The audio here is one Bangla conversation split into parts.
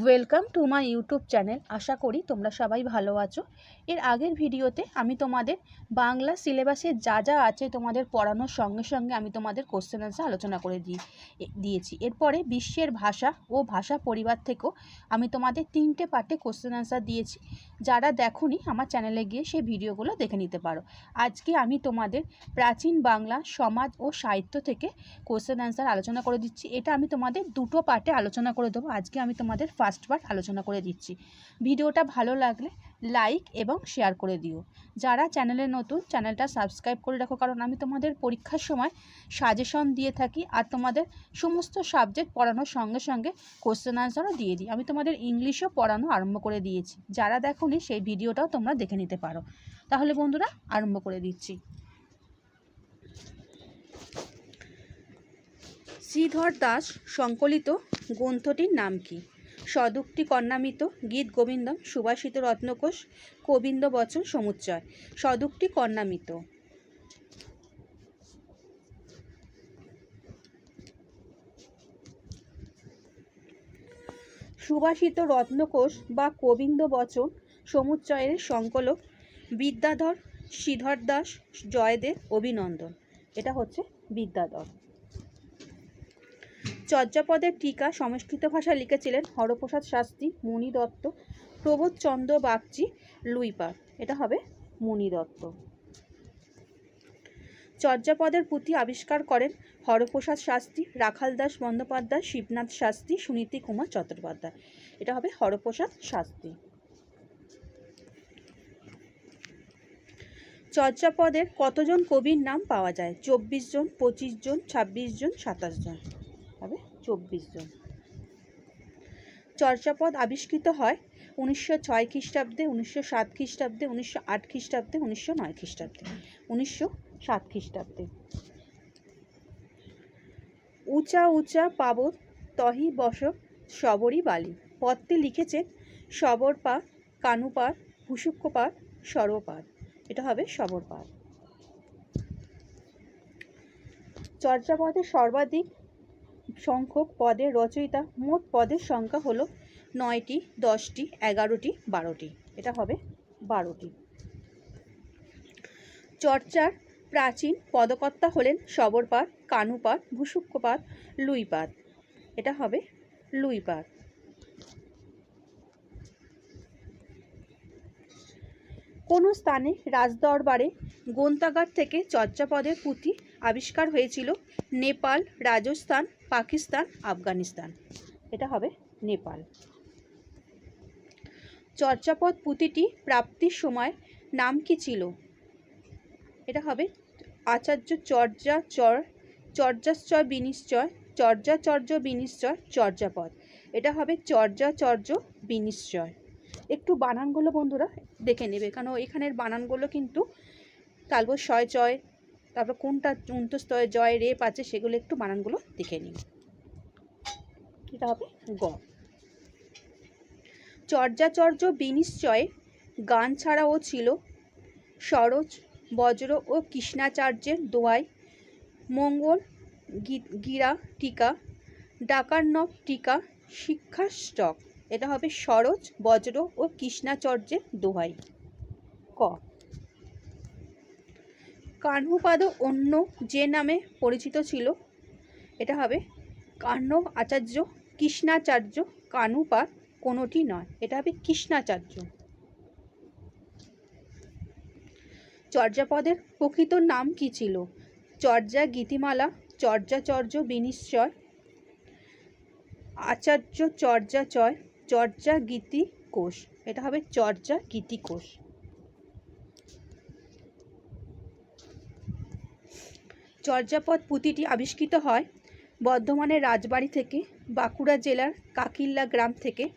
Welcome to my YouTube channel আশা করি তোমরা সবাই ভালো আছো। এর আগের ভিডিওতে আমি তোমাদের বাংলা সিলেবাসে যা যা আছে তোমাদের পড়ানোর সঙ্গে সঙ্গে আমি তোমাদের কোশ্চেন আনসার আলোচনা করে এ- দিয়েছি। এরপরে বিশ্বের ভাষা ও ভাষা পরিবার থেকেও আমি তোমাদের তিনটে পার্টে কোশ্চেন আনসার দিয়েছি। যারা দেখোনি আমার চ্যানেলে গিয়ে সেই ভিডিওগুলো দেখে নিতে পারো। আজকে আমি তোমাদের প্রাচীন বাংলা, সমাজ ও সাহিত্য থেকে কোশ্চেন অ্যান্সার আলোচনা করে দিচ্ছি। এটা আমি তোমাদের দুটো পার্টে আলোচনা করে দেবো। আজকে আমি তোমাদের ফার্স্ট আলোচনা করে দিচ্ছি। ভিডিওটা ভালো লাগলে লাইক এবং শেয়ার করে দিও। যারা চ্যানেলে নতুন, চ্যানেলটা সাবস্ক্রাইব করে রাখো, কারণ আমি তোমাদের পরীক্ষার সময় সাজেশন দিয়ে থাকি আর তোমাদের সমস্ত সাবজেক্ট পড়ানোর সঙ্গে সঙ্গে কোশ্চেন আনসারও দিয়ে দিই। আমি তোমাদের ইংলিশও পড়ানো আরম্ভ করে দিয়েছি। যারা দেখোনি সেই ভিডিওটাও তোমরা দেখে নিতে পারো। তাহলে বন্ধুরা, আরম্ভ করে দিচ্ছি। শ্রীধর দাস সংকলিত গ্রন্থটির নাম কি? সদুক্তি কর্ণামিত গীত গোবিন্দম, সুভাষিত রত্নকোষ গোবিন্দ বচন, সমুচ্চয়। সদুক্তি কর্ণামিত সুভাষিত রত্নকোষ বা গোবিন্দ বচন, সমুচ্চয়ের সংকলক, বিদ্যাধর শ্রীধর দাস, জয়দেব, অভিনন্দন। এটা হচ্ছে বিদ্যাধর। চর্যাপদের টিকা সংস্কৃত ভাষায় লিখেছিলেন হরপ্রসাদ শাস্ত্রী, মুনি দত্ত প্রবোধচন্দ্র বাগচি লুইপার এটা হবে মুনি দত্ত। চর্যাপদের পুঁথি আবিষ্কার করেন হরপ্রসাদ শাস্ত্রী, রাখাল দাস বন্দ্যোপাধ্যায়, শিবনাথ শাস্ত্রী, সুনীতি কুমার চট্টোপাধ্যায়। এটা হবে হরপ্রসাদ শাস্ত্রী। চর্যাপদের কতজন কবির নাম পাওয়া যায়? চব্বিশ জন, পঁচিশ জন, ছাব্বিশ জন, সাতাশ জন। চব্বিশ জন। চর্যাপদ আবিষ্কৃত হয় উনিশশো ছয় খ্রিস্টাব্দে, উনিশশো সাত খ্রিস্টাব্দে, উনিশশো আট খ্রিস্টাব্দে, উনিশশো নয় খ্রিস্টাব্দে, উনিশশো সাত খ্রিস্টাব্দে। উঁচা উঁচা পাবত তহি বস সবরই বালি। পদটি লিখেছেন সবরপাদ কানুপাদ ভুসুক্কপাদ সর্বপাদ এটা হবে সবরপাদ চর্যাপদের সর্বাধিক সংখ্যক পদের রচয়িতা, মোট পদের সংখ্যা হলো নয়টি, দশটি, এগারোটি, বারোটি। এটা হবে বারোটি। চর্চার প্রাচীন পদকর্তা হলেন সবরপাদ কানুপাদ ভূসুক্কপাদ লুইপাত এটা হবে লুইপাদ কোনো স্থানে রাজদরবারে গ্রন্থাগার থেকে চর্যাপদের পুঁথি আবিষ্কার হয়েছিল নেপাল, রাজস্থান, পাকিস্তান, আফগানিস্তান। এটা হবে নেপাল। চর্যাপদ পুঁথিটি প্রাপ্তির সময় নাম কি ছিল? এটা হবে আচার্য চর্যা চর চর্যাশ্চয় বিনিশ্চয়, চর্যাচর্য বিনিশ্চয়, চর্যাপদ। এটা হবে চর্যাচর্য বিনিশ্চয়। একটু বানানগুলো বন্ধুরা দেখে নেবে। কারণ এখানের বানানগুলো কিন্তু তালবো শয় চয়, তারপর কোনটা উন্তস্তয় জয় রেপ আছে সেগুলো একটু বানানগুলো দেখে নিন এটা হবে গ। চর্যাচর্য বিনিশ্চয়ে, গান ছাড়াও ছিল। সরোজ, বজ্র ও কৃষ্ণাচার্যের দোয়াই মঙ্গল গীরা টিকা ডাকার্ণব টিকা শিক্ষা স্টক এটা হবে সরোজ, বজ্র ও কৃষ্ণাচর্যের দোহাই। ক। কাহ্নপাদ অন্য যে নামে পরিচিত ছিল, এটা হবে কাহ্নব আচার্য, কৃষ্ণাচার্য কানুপাদ কোনোটি নয়, এটা হবে কৃষ্ণাচার্য। চর্যাপদের প্রকৃত নাম কি ছিল? চর্যা গীতিমালা, চর্যাচর্য বিনিশ্চয়, আচার্য চর্যাচয় চর্যা গীতি কোষ। এটা হবে চর্যা গীতি কোষ। চর্যাপদ পুঁথিটি আবিষ্কৃত হয় বর্ধমানের রাজবাড়ি থেকে বাঁকুড়া জেলার কাকিল্লা গ্রাম থেকে,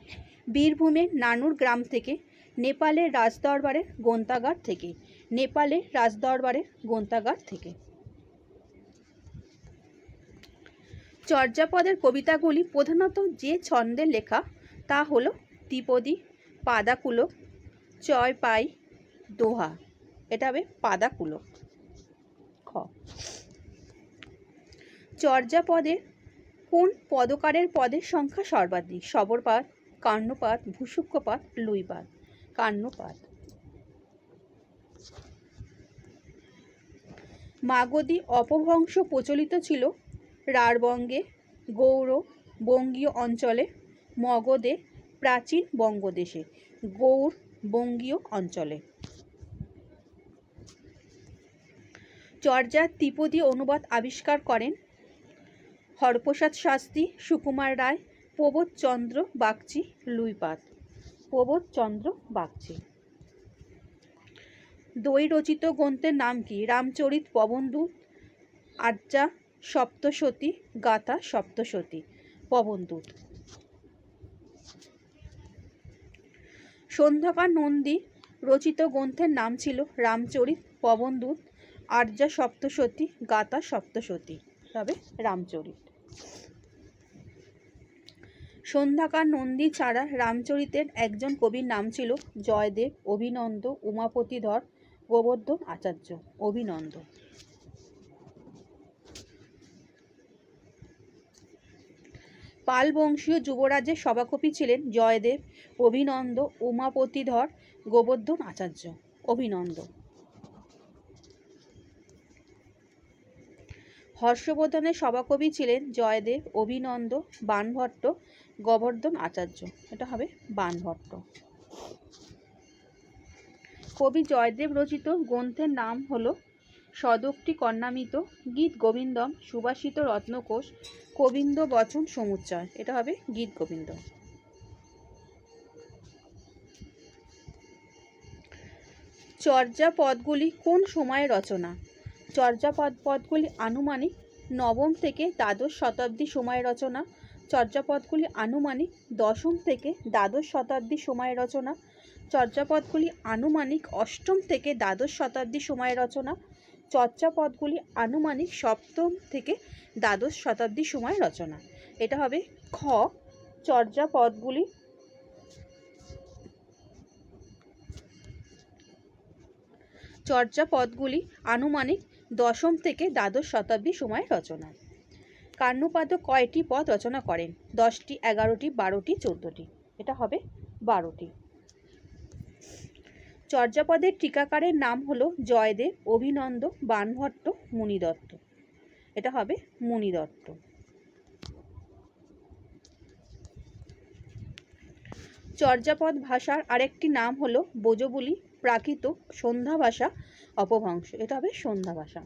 বীরভূমের নানুর গ্রাম থেকে, নেপালের রাজদরবারের গ্রন্থাগার থেকে, নেপালের রাজদরবারের গ্রন্থাগার থেকে। চর্যাপদের কবিতাগুলি প্রধানত যে ছন্দে লেখা তা হলো দ্বিপদী পাদাকুলক চয় পাই দোহা। এটা হবে পাদাকুলক খ। চর্যাপদে কোন পদকারের পদের সংখ্যা সর্বাধিক? সবরপাদ কর্ণপাত ভূসুক্ষপাত লুইপাত। কর্ণপাত। মাগধী অপভ্রংশ প্রচলিত ছিল রাঢ়বঙ্গে গৌড়, বঙ্গীয় অঞ্চলে। মগধে, প্রাচীন বঙ্গদেশে, গৌড় বঙ্গীয় অঞ্চলে। চর্যার ত্রিপদী অনুবাদ আবিষ্কার করেন হরপ্রসাদ শাস্ত্রী, সুকুমার রায়, প্রবোধচন্দ্র বাগচি, লুইপাত। প্রবোধচন্দ্র বাগচি। দই রচিত গ্রন্থের নাম কি? রামচরিত পবনদূত আর্যা সপ্তসতী গাথা সপ্তশতী পবনদূত সন্ধ্যাকার নন্দী রচিত গ্রন্থের নাম ছিল রামচরিত পবনদূত, আর্যা সপ্তসতী, গাতা সপ্তসতী, তবে রামচরিত। সন্ধ্যাকার নন্দী ছাড়া রামচরিতের একজন কবির নাম ছিল জয়দেব, অভিনন্দ উমাপতিধর গোবর্ধন আচার্য, অভিনন্দ। পাল বংশীয় যুবরাজের সভাকবি ছিলেন জয়দেব, অভিনন্দ, উমাপতিধর, গোবর্ধন আচার্য। অভিনন্দ। হর্ষবর্ধনের সভাকবি ছিলেন জয়দেব, অভিনন্দ বাণভট্ট গোবর্ধন আচার্য। এটা হবে বাণভট্ট কবি জয়দেব রচিত গ্রন্থের নাম হলো সদকটি কর্ণামিত গীত গোবিন্দম সুবাসিত রত্নকোষ গোবিন্দ বচন সমুচ্চয়। এটা হবে গীত গোবিন্দ। চর্যাপদগুলি কোন সময়ে রচনা? চর্যাপদ পদগুলি আনুমানিক নবম থেকে দ্বাদশ শতাব্দী সময়ে রচনা। চর্যাপদগুলি আনুমানিক দশম থেকে দ্বাদশ শতাব্দী সময়ে রচনা। চর্যাপদগুলি আনুমানিক অষ্টম থেকে দ্বাদশ শতাব্দী সময়ে রচনা। চর্যাপদগুলি আনুমানিক সপ্তম থেকে দ্বাদশ শতাব্দী সময় রচনা। এটা হবে খ, চর্যাপদগুলি চর্যাপদগুলি আনুমানিক দশম থেকে দ্বাদশ শতাব্দী সময় রচনা। কান্নপাদ কয়টি পদ রচনা করেন? দশটি, এগারোটি, বারোটি, চোদ্দোটি। এটা হবে বারোটি। চর্যাপদের টিকাকারের নাম হলো জয়দেব, অভিনন্দ, বানভট্ট, মুনিদত্ত। এটা হবে মুনিদত্ত। চর্যাপদ ভাষার আরেকটি নাম হলো বোজবুলি, প্রাকৃত সন্ধ্যা ভাষা, অপভ্রংশ। এটা হবে সন্ধ্যা ভাষা।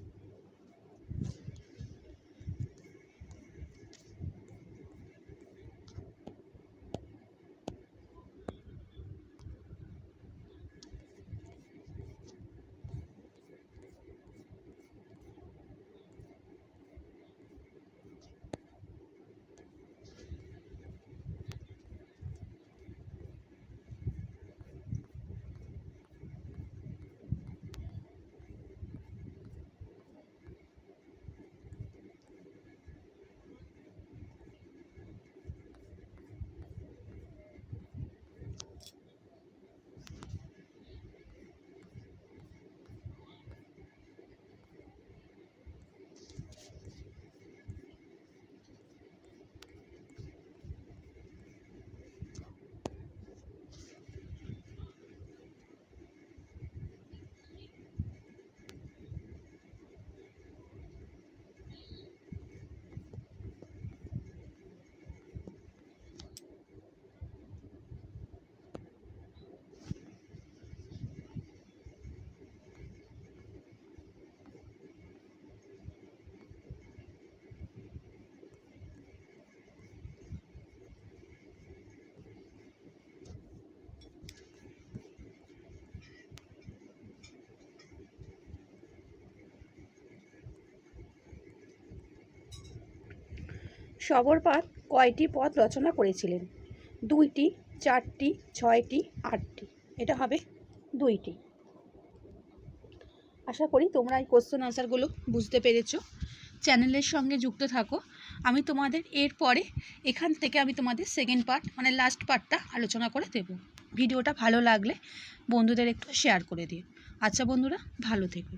সবরপাত কয়টি পদ রচনা করেছিলেন? দুইটি, চারটি, ছয়টি, আটটি। এটা হবে দুইটি। আশা করি তোমরা এই কোশ্চেন আনসারগুলো বুঝতে পেরেছ। চ্যানেলের সঙ্গে যুক্ত থাকো। আমি তোমাদের এরপরে এখান থেকে আমি তোমাদের সেকেন্ড পার্ট মানে লাস্ট পার্টটা আলোচনা করে দেব। ভিডিওটা ভালো লাগলে বন্ধুদের একটু শেয়ার করে দিও। আচ্ছা বন্ধুরা, ভালো থেকো।